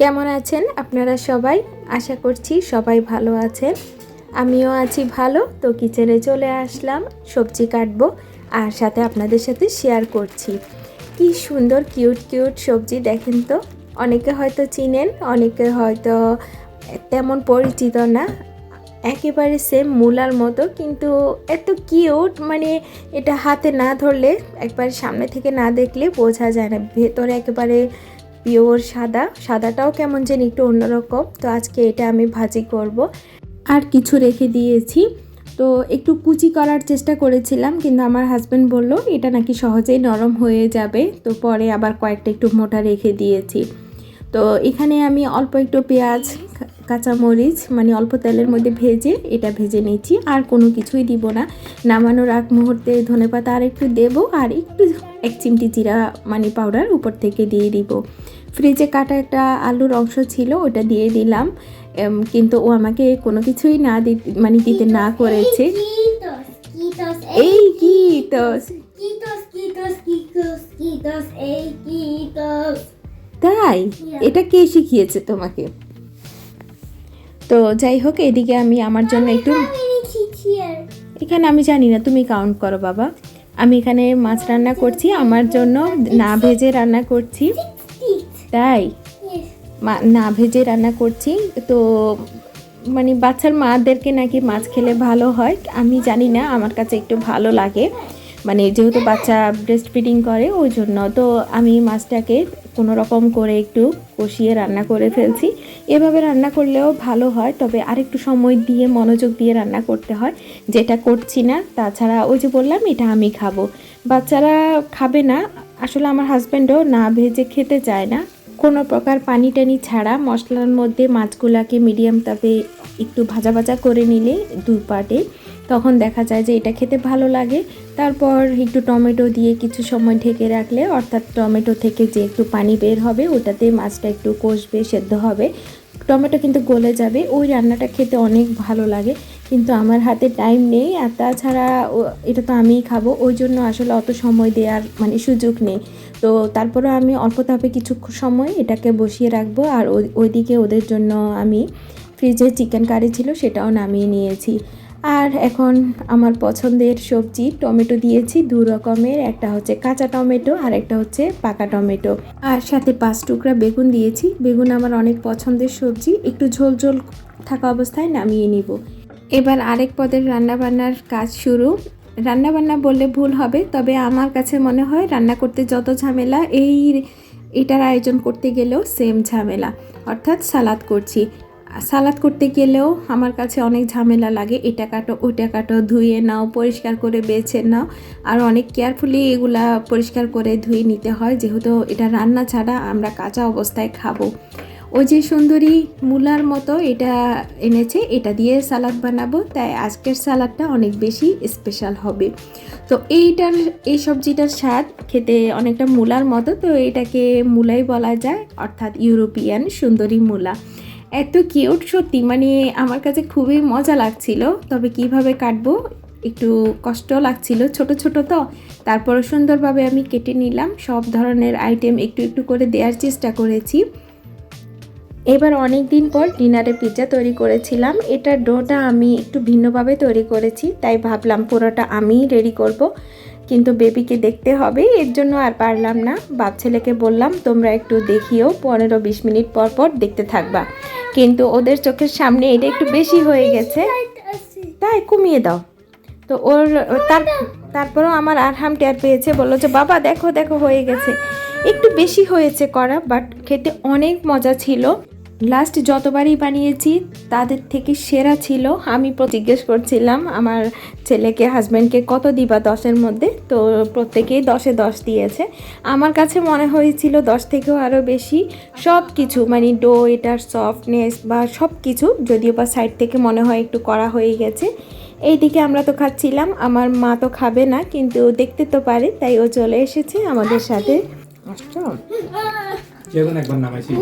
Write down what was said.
কেমন আছেন আপনারা সবাই? আশা করছি সবাই ভালো আছেন। আমিও আছি ভালো। তো কিচেনে চলে আসলাম, সবজি কাটবো আর সাথে আপনাদের সাথে শেয়ার করছি। কি সুন্দর কিউট কিউট সবজি দেখেন তো। অনেকে হয়তো চিনেন, অনেকে হয়তো তেমন পরিচিত না। একেবারে সেম মূলার মতো, কিন্তু এত কিউট মানে এটা হাতে না ধরলে, একবার সামনে থেকে না দেখলে বোঝা যায় না। ভেতরে একেবারে পিওর সাদা। সাদাটাও কেমন যেন একটু অন্যরকম। তো আজকে এটা আমি ভাজি করব। আর কিছু রেখে দিয়েছি। তো একটু কুচি করার চেষ্টা করেছিলাম, কিন্তু আমার হাজব্যান্ড বলল, এটা নাকি সহজেই নরম হয়ে যাবে। তো পরে আবার কয়েকটা একটু মোটা রেখে দিয়েছি। তো এখানে আমি অল্প একটু পেঁয়াজ কাঁচামরিচ মানে অল্প তেলের মধ্যে ভেজে এটা ভেজে নিচ্ছি। আর কোনো কিছুই দিব না। নামানোর আগ মুহূর্তে ধনেপাতা আর একটু দেবো আর একটু এক চিমটি জিরা মানে পাউডার উপর থেকে দিয়ে দিব। ফ্রিজে কাটা একটা আলুর অংশ ছিল ওটা দিয়ে দিলাম। কিন্তু ও আমাকে কোনো কিছুই না দিতে মানে দিতে না করেছে। এই কি. তাই? এটা কে শিখিয়েছে তোমাকে? তো যাই হোক এদিকে আমি আমার জন্য একটু? এখানে আমি জানি না তুমি কাউন্ট করো বাবা। আমি এখানে মাছ রান্না করছি আমার জন্য না ভেজে রান্না করছি। তাই? না ভেজে রান্না করছি। তো মানে বাচ্চার মাদেরকে নাকি মাছ খেলে ভালো হয় আমি জানি না আমার কাছে একটু ভালো লাগে। মানে যেহেতু বাচ্চা ব্রেস্ট ফিডিং করে ওই জন্য। তো আমি মাছটাকে কোনো রকম করে একটু কষিয়ে রান্না করে ফেলছি। এভাবে রান্না করলেও ভালো হয়, তবে আরেকটু সময় দিয়ে, মনোযোগ দিয়ে রান্না করতে হয়। যেটা করছি না, তাছাড়া ওই যে বললাম, এটা আমি খাব। বাচ্চারা খাবে না, আসলে আমার হাজব্যান্ডও না ভেজে খেতে চায় না। কোনো প্রকার পানি টানি ছাড়া মশলার মধ্যে মাছগুলাকে মিডিয়াম তাপে একটু ভাজা ভাজা করে নিলে দুই পাটে তখন দেখা যায় যে এটা খেতে ভালো লাগে। তারপর একটু টমেটো দিয়ে কিছু সময় ঢেকে রাখলে, অর্থাৎ টমেটো থেকে যে একটু পানি বের হবে, ওটাতে মাছটা একটু কষবে, সেদ্ধ হবে। টমেটো কিন্তু গলে যাবে। ওই রান্নাটা খেতে অনেক ভালো লাগে। কিন্তু আমার হাতে টাইম নেই আর তাছাড়া এটা তো আমিই খাব। ওই জন্য আসলে অত সময় দেওয়ার মানে সুযোগ নেই। তো তারপরে আমি অল্প তাপে কিছু সময় এটাকে বসিয়ে রাখব। আর ওই- ওইদিকে ওদের জন্য আমি ফ্রিজে চিকেন কারি ছিল, সেটাও নামিয়ে নিয়েছি। আর এখন আমার পছন্দের সবজি টমেটো দিয়েছি, দু রকমের। একটা হচ্ছে কাঁচা টমেটো আর একটা হচ্ছে পাকা টমেটো। আর সাথে পাঁচ টুকরা বেগুন দিয়েছি। বেগুন আমার অনেক পছন্দের সবজি। একটু ঝোল ঝোল থাকা অবস্থায় নামিয়ে নিব। এবার আরেক পদের রান্নাবান্নার কাজ শুরু। রান্নাবান্না বললে ভুল হবে, তবে আমার কাছে মনে হয় রান্না করতে যত ঝামেলা, এই এটার আয়োজন করতে গেলেও সেম ঝামেলা। অর্থাৎ সালাদ করছি। সালাদ করতে গেলেও আমার কাছে অনেক ঝামেলা লাগে, এটা কাটো, ওইটা কাটো, ধুয়ে নাও, পরিষ্কার করে বেছে নাও। আর অনেক কেয়ারফুলি এগুলা পরিষ্কার করে ধুয়ে নিতে হয়, যেহেতু এটা রান্না ছাড়া আমরা কাঁচা অবস্থায় খাব। ওই যে সুন্দরী মূলার মতো এটা এনেছে, এটা দিয়ে সালাদ বানাবো, তাই আজকের সালাদটা অনেক বেশি স্পেশাল হবে। তো এইটার, এই সবজিটার স্বাদ খেতে অনেকটা মূলার মতো, তো এটাকে মূলাই বলা যায়, অর্থাৎ ইউরোপিয়ান সুন্দরী মূলা। এত কিউট সত্যি। মানে আমার কাছে খুবই মজা লাগছিল। তবে কীভাবে কাটবো, একটু কষ্ট লাগছিল। ছোট ছোট তো। তারপর সুন্দরভাবে আমি কেটে নিলাম। সব ধরনের আইটেম একটু একটু করে দেওয়ার চেষ্টা করেছি। এবার অনেক দিন পর ডিনারে পিৎজা তৈরি করেছিলাম। এটার ডোটা আমি একটু ভিন্নভাবে তৈরি করেছি, তাই ভাবলাম পুরোটা আমিই রেডি করব। কিন্তু বেবিকে দেখতে হবে, এর জন্য আর পারলাম না। বাপ ছেলেকে বললাম, তোমরা একটু দেখিও পনেরো বিশ মিনিট পর পর দেখতে থাকবা। কিন্তু ওদের চোখের সামনে এটা একটু বেশি হয়ে গেছে। তাই কমিয়ে দাও। তো ওর, তার, তারপরেও আমার আরহাম টের পেয়েছে, বলল যে, বাবা, দেখো দেখো, হয়ে গেছে। একটু বেশি হয়েছে করা বাট খেতে অনেক মজা ছিল। লাস্ট যতবারই বানিয়েছি তাদের থেকে সেরা ছিল। আমি জিজ্ঞেস করছিলাম আমার ছেলেকে হাজব্যান্ডকে কত দিবা দশের মধ্যে? তো প্রত্যেকেই দশে দশ দিয়েছে। আমার কাছে মনে হয়েছিল দশ থেকেও আরও বেশি। সব কিছু মানে ডো এটার সফটনেস বা সব কিছু যদিও বা সাইড থেকে মনে হয় একটু করা হয়ে গেছে। এইদিকে আমরা তো খাচ্ছিলাম আমার মা তো খাবে না কিন্তু দেখতে তো পারে তাই ও চলে এসেছে আমাদের সাথে। আসছো একবার নামাইছি।